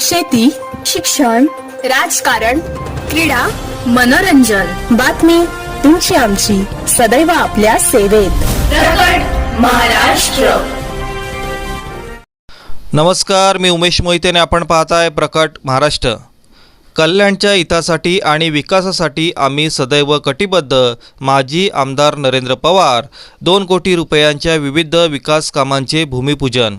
शेती शिक्षण राजकारण क्रीडा मनोरंजन. बातमी तुमची आमची. सदैव आपल्या सेवेत. प्रकट महाराष्ट्र. नमस्कार मी उमेश मोहिते आणि आपण पाहताय प्रकट महाराष्ट्र. कल्याणच्या हितासाठी आणि विकासासाठी आम्ही सदैव कटिबद्ध माजी आमदार नरेंद्र पवार दोन कोटी रुपयांच्या विविध विकास कामांचे भूमिपूजन.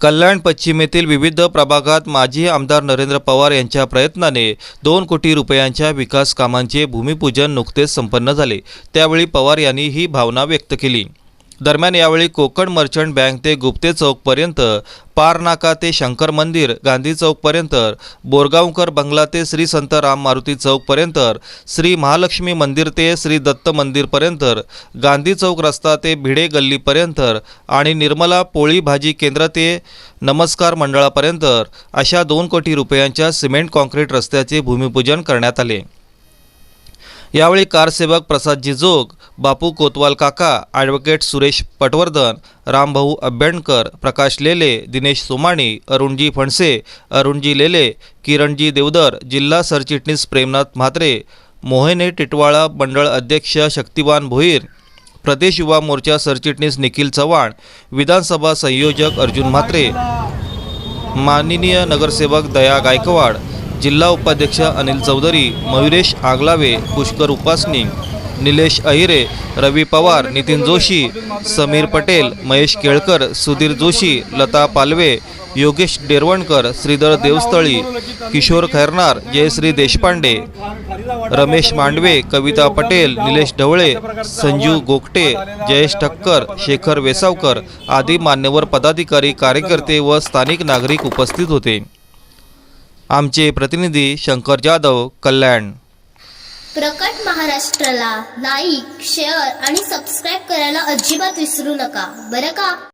कल्याण पश्चिमेतील विविध प्रभागात माजी आमदार नरेंद्र पवार यांच्या प्रयत्नाने दोन कोटी रुपयांच्या विकास कामांचे भूमिपूजन नुकतेच संपन्न झाले. त्यावेळी पवार यांनी ही भावना व्यक्त केली. दरम्यान यावेळी कोकण मर्चंट बँक ते गुप्ते चौकपर्यंत पारनाका ते शंकर मंदिर गांधी चौकपर्यंत बोरगावकर बंगला ते श्री संत राम मारुती चौकपर्यंत श्री महालक्ष्मी मंदिर ते श्री दत्त मंदिरपर्यंत गांधी चौक रस्ता ते भिडे गल्लीपर्यंत आणि निर्मला पोळी भाजी केंद्र ते नमस्कार मंडळापर्यंत अशा दोन कोटी रुपयांच्या सिमेंट कॉन्क्रीट रस्त्याचे भूमिपूजन करण्यात आले. यावेळी कारसेवक प्रसाद जिजोग बापू कोतवाल काका ॲडव्होकेट सुरेश पटवर्धन रामभाऊ अभ्यणकर प्रकाश लेले दिनेश सोमाणी अरुणजी फणसे अरुणजी लेले किरणजी देवदर जिल्हा सरचिटणीस प्रेमनाथ म्हात्रे मोहिने टिटवाळा मंडळ अध्यक्ष शक्तिवान भोईर प्रदेश युवा मोर्चा सरचिटणीस निखिल चव्हाण विधानसभा संयोजक अर्जुन म्हात्रे माननीय नगरसेवक दया गायकवाड जिल्हा उपाध्यक्ष अनिल चौधरी मयुरेश आगलावे पुष्कर उपासनी निलेश अहिरे रवी पवार नितीन जोशी समीर पटेल महेश केळकर सुधीर जोशी लता पालवे योगेश डेरवणकर श्रीधर देवस्थळी किशोर खैरनार जयश्री देशपांडे रमेश मांडवे कविता पटेल निलेश ढवळे संजीव गोगटे जयेश ठक्कर शेखर वेसावकर आदी मान्यवर पदाधिकारी कार्यकर्ते व स्थानिक नागरिक उपस्थित होते. आमचे प्रतिनिधी शंकर जाधव कल्याण. प्रकट महाराष्ट्राला लाईक शेअर आणि सबस्क्राईब करायला अजिबात विसरू नका. बरं का?